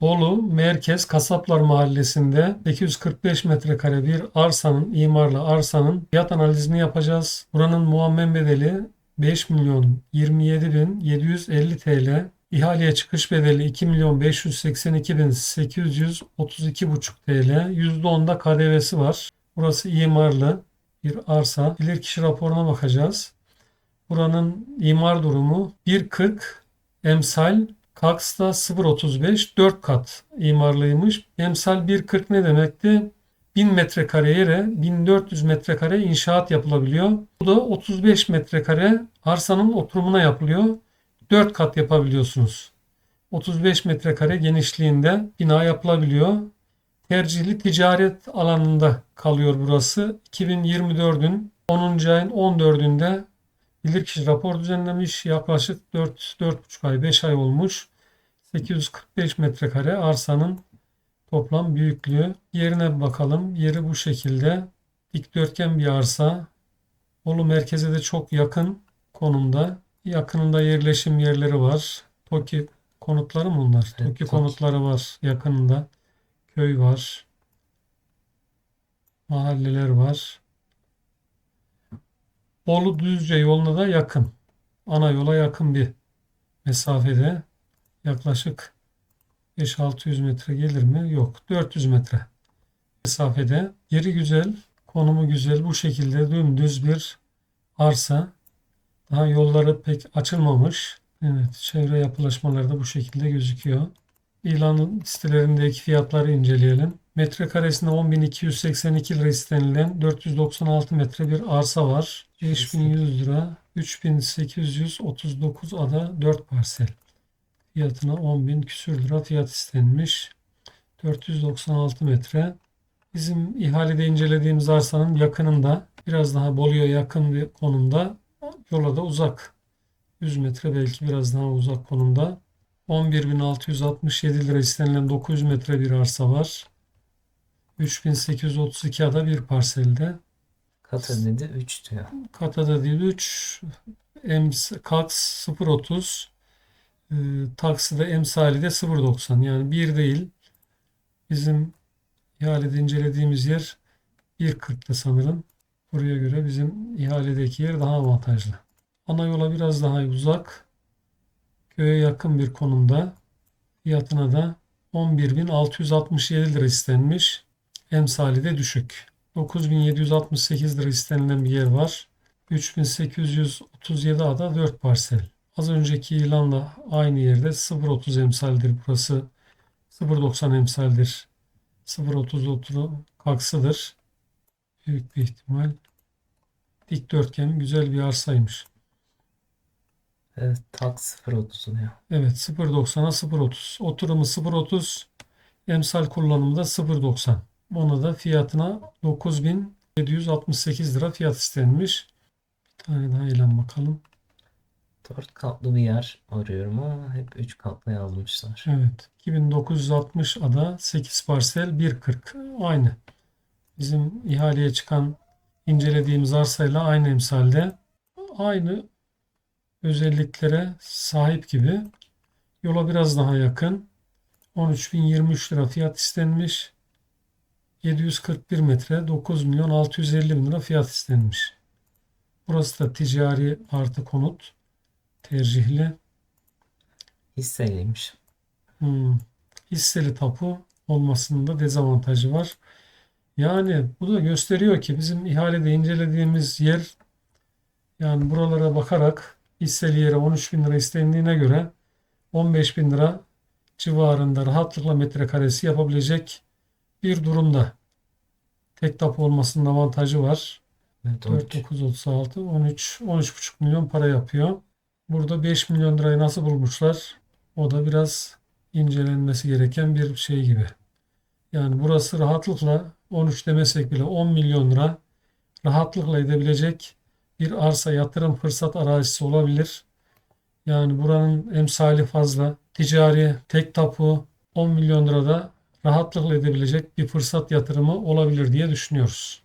Bolu Merkez Kasaplar Mahallesi'nde 845 metrekare bir arsanın, imarlı arsanın fiyat analizini yapacağız. Buranın muammen bedeli 5 milyon 27 bin 750 TL. İhaleye çıkış bedeli 2 milyon 582 bin 832,5 TL. %10'da KDV'si var. Burası imarlı bir arsa. Bilirkişi raporuna bakacağız. Buranın imar durumu 1.40 emsal Kaks'ta 0.35 4 kat imarlıymış. Emsal 1.40 ne demekti? 1000 metrekare yere 1400 metrekare inşaat yapılabiliyor. Bu da 35 metrekare arsanın oturumuna yapılıyor. 4 kat yapabiliyorsunuz. 35 metrekare genişliğinde bina yapılabiliyor. Tercihli ticaret alanında kalıyor burası. 2024'ün 10. ayın 14'ünde bilirkişi rapor düzenlemiş. Yaklaşık 4 4,5 ay 5 ay olmuş. 845 metrekare arsanın toplam büyüklüğü. Yerine bakalım. Yeri bu şekilde. Dikdörtgen bir arsa. Bolu merkeze de çok yakın konumda. Yakınında yerleşim yerleri var. TOKİ konutları mı bunlar? Evet, TOKİ TOKİ. konutları var yakınında. Köy var. Mahalleler var. Bolu Düzce yoluna da yakın. Ana yola yakın bir mesafede. Yaklaşık 5-600 metre gelir mi? Yok. 400 metre mesafede. Yeri güzel, konumu güzel. Bu şekilde dümdüz bir arsa. Daha yolları pek açılmamış. Evet, çevre yapılaşmaları da bu şekilde gözüküyor. İlan sitelerindeki fiyatları inceleyelim. Metrekaresine 10.282 lira istenilen 496 metre bir arsa var. 5100 lira, 3839 ada 4 parsel. Fiyatına 10.000 küsür lira fiyat istenmiş. 496 metre. Bizim ihalede incelediğimiz arsanın yakınında biraz daha Bolu'ya yakın bir konumda yola da uzak. 100 metre belki biraz daha uzak konumda. 11.667 lira istenilen 900 metre bir arsa var. 3832 ada bir parselde. Katı dedi 3 diyor. Katada değil 3. Ems, Kaks 0.30. E, takside emsali de 0.90. Yani 1 değil. Bizim ihalede incelediğimiz yer 1.40'tı sanırım. Buraya göre bizim ihaledeki yer daha avantajlı. Ana yola biraz daha uzak. Köye yakın bir konumda. Fiyatına da 11.667 lira istenmiş. Emsali de düşük. 9.768 lira istenilen bir yer var. 3837 ada 4 parsel. Az önceki ilanla aynı yerde 0.30 emsaldir burası. 0.90 emsaldir. 0.30 oturu kaksıdır. Büyük bir ihtimal. Dikdörtgen güzel bir arsaymış. Evet tak 0.30 diyor. Evet 0.90'a 0.30. Oturumu 0.30. Emsal kullanımda 0.90. Ona da fiyatına 9768 lira fiyat istenmiş. Bir tane daha ilan bakalım. 4 katlı bir yer arıyorum ama hep 3 katlı yazmışlar. Evet. 2960 ada 8 parsel 1.40. Aynı. Bizim ihaleye çıkan incelediğimiz arsayla aynı emsalde. Aynı özelliklere sahip gibi. Yola biraz daha yakın. 13.023 lira fiyat istenmiş. 741 metre 9 milyon 650 bin lira fiyat istenmiş. Burası da ticari artı konut tercihli. Hisseliymiş. Hmm. Hisseli tapu olmasının da dezavantajı var. Yani bu da gösteriyor ki bizim ihalede incelediğimiz yer yani buralara bakarak hisseli yere 13 bin lira istendiğine göre 15 bin lira civarında rahatlıkla metrekaresi yapabilecek bir durumda. Tek tapu olmasının avantajı var. Evet, 4936 13 13,5 milyon para yapıyor. Burada 5 milyon lirayı nasıl bulmuşlar? O da biraz incelenmesi gereken bir şey gibi. Yani burası rahatlıkla 13 demesek bile 10 milyon lira rahatlıkla edebilecek bir arsa yatırım fırsat arazisi olabilir. Yani buranın emsali fazla. Ticari tek tapu 10 milyon lirada rahatlıkla edebilecek bir fırsat yatırımı olabilir diye düşünüyoruz.